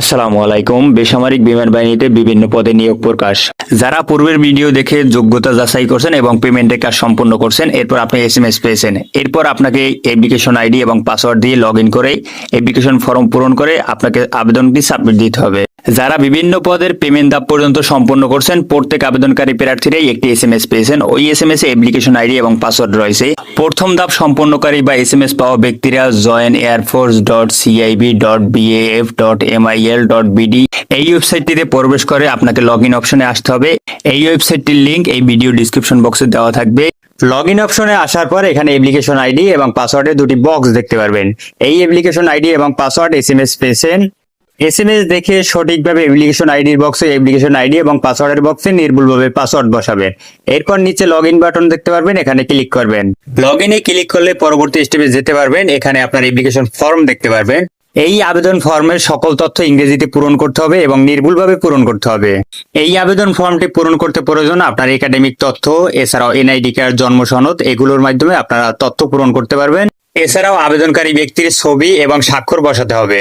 আসসালামু আলাইকুম। বেসামরিক বিমান বাহিনীতে বিভিন্ন পদে নিয়োগ প্রকাশ। যারা পূর্বের ভিডিও দেখে যোগ্যতা যাচাই করছেন এবং পেমেন্টের কাজ সম্পন্ন করছেন, এরপর আপনি এস এম এস পেয়েছেন। এরপর আপনাকে অ্যাপ্লিকেশন আইডি এবং পাসওয়ার্ড দিয়ে লগ ইন করে অ্যাপ্লিকেশন ফর্ম পূরণ করে আপনাকে আবেদনটি সাবমিট দিতে হবে। যারা বিভিন্ন পদের পেমেন্ট ধাপ পর্যন্ত সম্পন্ন করছেন, প্রত্যেক আবেদনকারী প্রার্থীরাই একটি এস এম এস পেয়েছেন। ওই এস এম এস এ আইডি এবং পাসওয়ার্ড রয়েছে। প্রথম ধাপ সম্পন্নকারী বা এস এম এস পাওয়া ব্যক্তিরা join air force dot CIB dot BAF dot MIL dot BD এই ওয়েবসাইটটিতে প্রবেশ করে আপনাকে লগ ইন অপশনে আসতে হবে। এই ওয়েবসাইটটির লিংক এই ভিডিও ডিসক্রিপশন বক্সে দেওয়া থাকবে। লগ ইন অপশনে আসার পর এখানে অ্যাপ্লিকেশন আইডি এবং পাসওয়ার্ডের দুটি বক্স দেখতে পারবেন। এই অ্যাপ্লিকেশন আইডি এবং পাসওয়ার্ড এস এম এস পেয়েছেন। এস এম এস দেখে সঠিকভাবে অ্যাপ্লিকেশন আইডির বক্সে অ্যাপ্লিকেশন আইডি এবং পাসওয়ার্ডের বক্সে নির্ভুলভাবে পাসওয়ার্ড বসাবেন এরপর নিচে লগ বাটন দেখতে পারবেন, এখানে ক্লিক করবেন। লগ ইনে ক্লিক করলে পরবর্তী স্টেপে যেতে পারবেন, এখানে আপনার অ্যাপ্লিকেশন ফর্ম দেখতে পারবেন। এই আবেদন ফর্মের সকল তথ্য ইংরেজিতে পূরণ করতে হবে এবং নির্ভুলভাবে পূরণ করতে হবে। এই আবেদন ফর্মটি পূরণ করতে প্রয়োজন আপনার একাডেমিক তথ্য, এছাড়াও এনআইডি কার্ড জন্ম সনদ, এগুলোর মাধ্যমে আপনারা তথ্য পূরণ করতে পারবেন। এছাড়াও আবেদনকারী ব্যক্তির ছবি এবং স্বাক্ষর বসাতে হবে।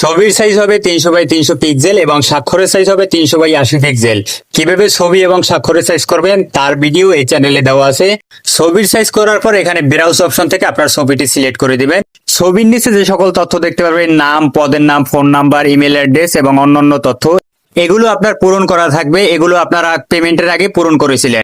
ছবির সাইজ হবে তিনশো বাই তিনশো পিক্সেল এবং স্বাক্ষরের সাইজ হবে তিনশো বাই আশি পিক্সেল কীভাবে ছবি এবং স্বাক্ষরের সাইজ করবেন তার ভিডিও এই চ্যানেলে দেওয়া আছে। ছবির সাইজ করার পর এখানে ব্রাউজ অপশন থেকে আপনার ছবিটি সিলেক্ট করে দিবেন। ছবির নিচে যে সকল তথ্য দেখতে পারবেন, নাম, পদের নাম ফোন নাম্বার ইমেল অ্যাড্রেস এবং অন্যান্য তথ্য। এগুলো আপনার পূরণ করা থাকবে, এগুলো আপনারা পেমেন্টের আগে পূরণ করেছিলেন।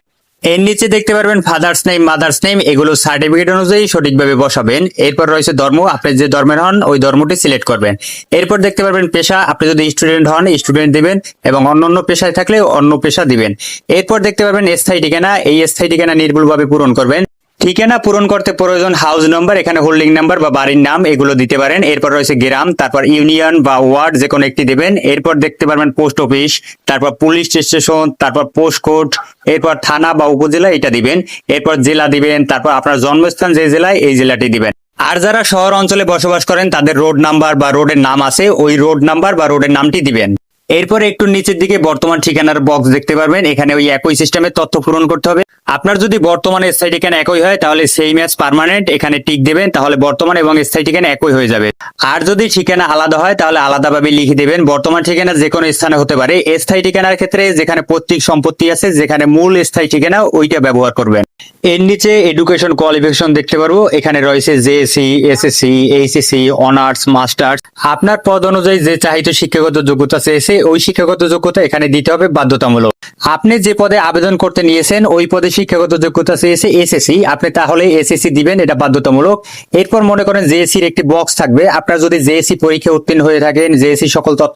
এর নিচে দেখতে পারবেন ফাদার্স নেম মাদার্স নেম এগুলো সার্টিফিকেট অনুযায়ী সঠিকভাবে বসাবেন। এরপর রয়েছে ধর্ম, আপনি যে ধর্মের হন, ওই ধর্মটি সিলেক্ট করবেন। এরপর দেখতে পারবেন পেশা, আপনি যদি স্টুডেন্ট হন স্টুডেন্ট দিবেন এবং অন্য অন্য পেশায় থাকলে অন্য পেশা দিবেন। এরপর দেখতে পারবেন স্থায়ী ঠিকানা, এই স্থায়ী ঠিকানা নির্ভুলভাবে পূরণ করবেন। ঠিকানা পূরণ করতে প্রয়োজন হাউস নাম্বার এখানে হোল্ডিং নাম্বার বা বাড়ির নাম, এগুলো দিতে পারেন। এরপর রয়েছে গ্রাম, তারপর ইউনিয়ন বা ওয়ার্ড যে কোনো একটি দেবেন। এরপর দেখতে পারবেন পোস্ট অফিস তারপর পুলিশ স্টেশন তারপর পোস্ট কোড এরপর থানা বা উপজেলা, এটা দিবেন। এরপর জেলা দিবেন, তারপর আপনার জন্মস্থান যে জেলায়, এই জেলাটি দিবেন। আর যারা শহর অঞ্চলে বসবাস করেন, তাদের রোড নাম্বার বা রোডের নাম আছে, ওই রোড নাম্বার বা রোডের নামটি দিবেন। এরপর একটু নিচের দিকে বর্তমান ঠিকানার বক্স দেখতে পারবেন। এখানে ওই একই সিস্টেমে তথ্য পূরণ করতে হবে। আপনার যদি বর্তমান স্থায়ী ঠিকানা একই হয়, তাহলে সেই ম্যাচ পার্মানেন্ট এখানে টিক দেবেন, তাহলে বর্তমান এবং স্থায়ী ঠিকানা একই হয়ে যাবে। আর যদি ঠিকানা আলাদা হয়, তাহলে আলাদাভাবে লিখে দেবেন, বর্তমান ঠিকানা যে কোনো স্থানে হতে পারে। স্থায়ী ঠিকানার ক্ষেত্রে যেখানে পৈতৃক সম্পত্তি আছে, যেখানে মূল স্থায়ী ঠিকানা, ওইটা ব্যবহার করবেন। এর নিচে এডুকেশন কোয়ালিফিকেশন দেখতে পারব, এখানে রয়েছে JSC SSC HSC honours masters আপনার পদ অনুযায়ী যে চাহিত শিক্ষাগত যোগ্যতা চেয়েছে, ওই শিক্ষাগত যোগ্যতা এখানে দিতে হবে বাধ্যতামূলক। আপনি যে পদে আবেদন করতে নিয়েছেন, ওই পদে শিক্ষাগত যোগ্যতা চেয়েছে এসএসসি, আপনি তাহলে এসএসসি দিবেন, এটা বাধ্যতামূলক। এরপর মনে করেন জেএসসির একটি বক্স থাকবে, আপনার যদি জেএসসি পরীক্ষা উত্তীর্ণ হয়ে থাকেন জেএসসি সকল তথ্য